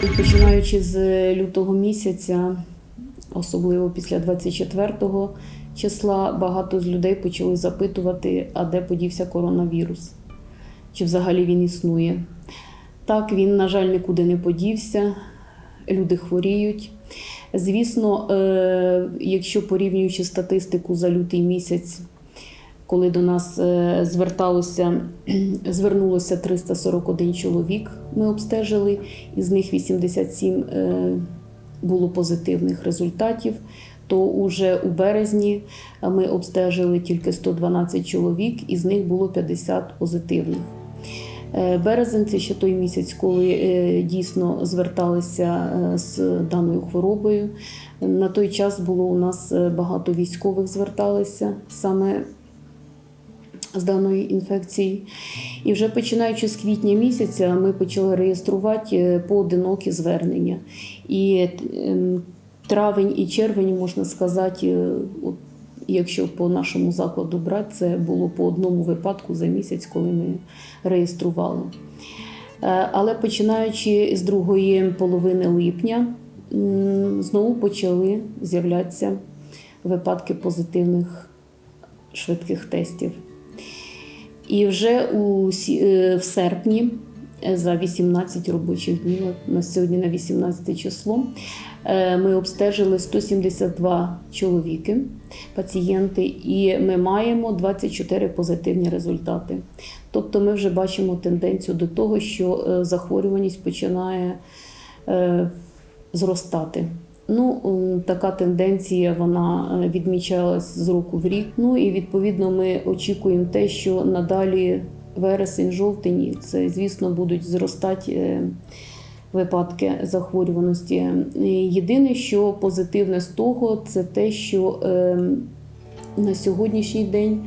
Починаючи з лютого місяця, особливо після 24 числа, багато з людей почали запитувати, а де подівся коронавірус, чи взагалі він існує. Так, він, на жаль, нікуди не подівся, люди хворіють. Звісно, е, якщо порівнюючи статистику за лютий місяць, коли до нас е, зверталося, звернулося 341 чоловік, ми обстежили, із них 87 е, було позитивних результатів. То уже у березні ми обстежили тільки 112 чоловік, із них було 50 позитивних. Е, Березень це ще той місяць, коли дійсно зверталися з даною хворобою. На той час було у нас багато військових зверталися саме з даної інфекції. І вже починаючи з квітня місяця, ми почали реєструвати е, поодинокі звернення. І ем, травень і червень, можна сказати, е, от якщо по нашому закладу брати, це було по одному випадку за місяць, коли ми реєстрували. Е, Але починаючи з другої половини липня, знову почали з'являтися випадки позитивних швидких тестів. І вже у, е, в серпні, е, за 18 робочих днів, на сьогодні на 18 число, е, ми обстежили 172 чоловіки, пацієнти, і ми маємо 24 позитивні результати. Тобто ми вже бачимо тенденцію до того, що захворюваність починає зростати. Ну, така тенденція вона е, відмічалась з року в рік. Ну і відповідно ми очікуємо те, що надалі вересень, жовтень, це звісно будуть зростати е, випадки захворюваності. Єдине, що позитивне з того, це те, що е, на сьогоднішній день.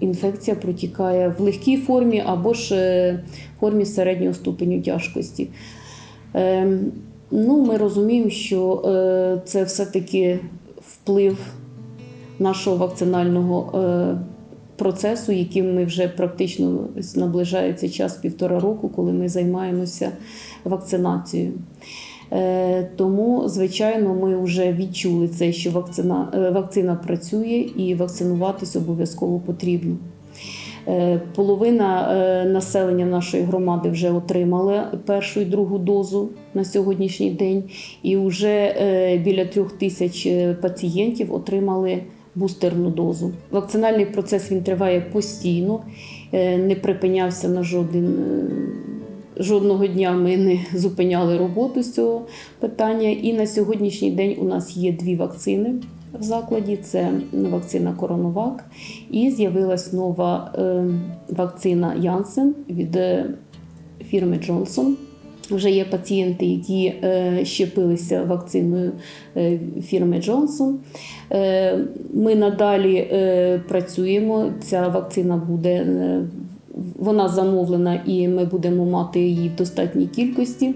Інфекція протікає в легкій формі або ж формі середнього ступеню тяжкості. Ну, ми розуміємо, що е, це все-таки вплив нашого вакцинального е, процесу, яким ми вже практично наближається час півтора року, коли ми займаємося вакцинацією. Е, Тому, звичайно, ми вже відчули це, що вакцина, вакцина працює і вакцинуватись обов'язково потрібно. Е, Половина е, населення нашої громади вже отримала першу і другу дозу на сьогоднішній день, і вже е, біля трьох тисяч пацієнтів отримали бустерну дозу. Вакцинальний процес він триває постійно, не припинявся на жоден. Жодного дня ми не зупиняли роботу з цього питання. І на сьогоднішній день у нас є дві вакцини в закладі: це вакцина Коронавак і з'явилась нова е, вакцина Янсен від е, фірми Джонсон. Вже є пацієнти, які е, щепилися вакциною фірми Джонсон. Ми надалі працюємо. Ця вакцина буде. Вона замовлена і ми будемо мати її в достатній кількості.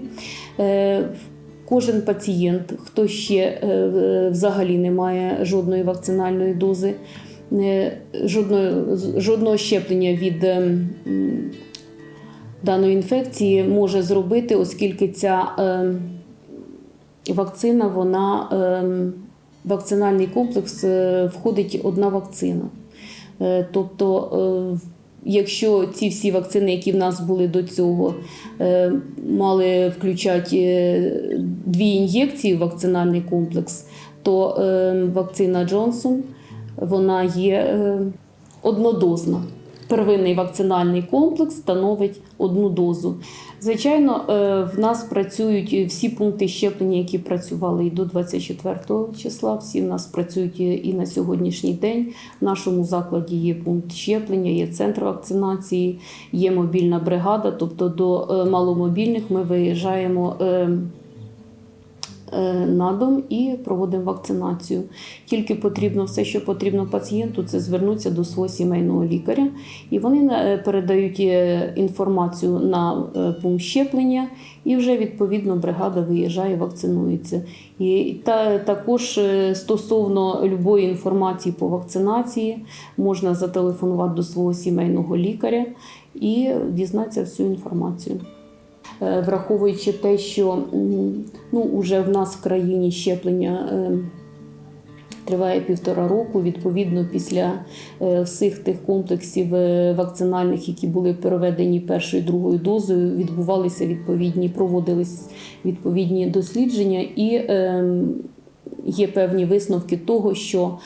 Кожен пацієнт, хто ще е, взагалі не має жодної вакцинальної дози, е, жодної, жодного щеплення від е, даної інфекції може зробити, оскільки ця е, вакцина, вона е, вакцинальний комплекс е, входить одна вакцина. Тобто, якщо ці всі вакцини, які в нас були до цього, мали включати дві ін'єкції в вакцинальний комплекс, то е, вакцина Джонсон вона є е, однодозна. Первинний вакцинальний комплекс становить одну дозу. Звичайно, е, в нас працюють всі пункти щеплення, які працювали і до 24 числа. Всі в нас працюють і на сьогоднішній день. В нашому закладі є пункт щеплення, є центр вакцинації, є мобільна бригада. Тобто до е, маломобільних ми виїжджаємо. Е, на дом і проводимо вакцинацію. Тільки потрібно все, що потрібно пацієнту, це звернутися до свого сімейного лікаря, і вони е, передають е, інформацію на пункт щеплення, і вже відповідно бригада виїжджає, вакцинується. І та також стосовно любої інформації по вакцинації можна зателефонувати до свого сімейного лікаря і дізнатися всю інформацію. Е, Враховуючи те, що ну, вже в нас в країні щеплення е, триває півтора року. Відповідно, після е, всіх тих комплексів вакцинальних, які були проведені першою другою дозою, відбувалися відповідні, проводились відповідні дослідження, і е, є певні висновки того, що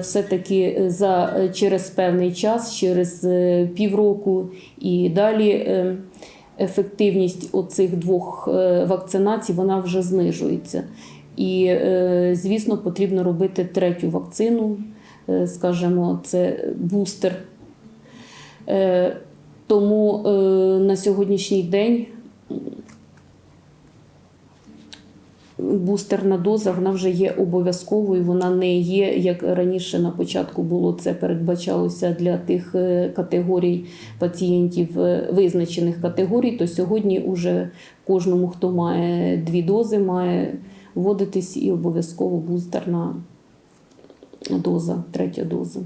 все-таки за через певний час, через півроку і далі. Ефективність оцих двох е, вакцинацій вона вже знижується. І, е, звісно, потрібно робити третю вакцину, е, скажімо, це бустер. Тому на сьогоднішній день бустерна доза вона вже є обов'язковою, вона не є, як раніше на початку було це передбачалося для тих е, категорій пацієнтів, е, визначених категорій, то сьогодні уже кожному, хто має дві дози, має вводитись і обов'язково бустерна доза, третя доза.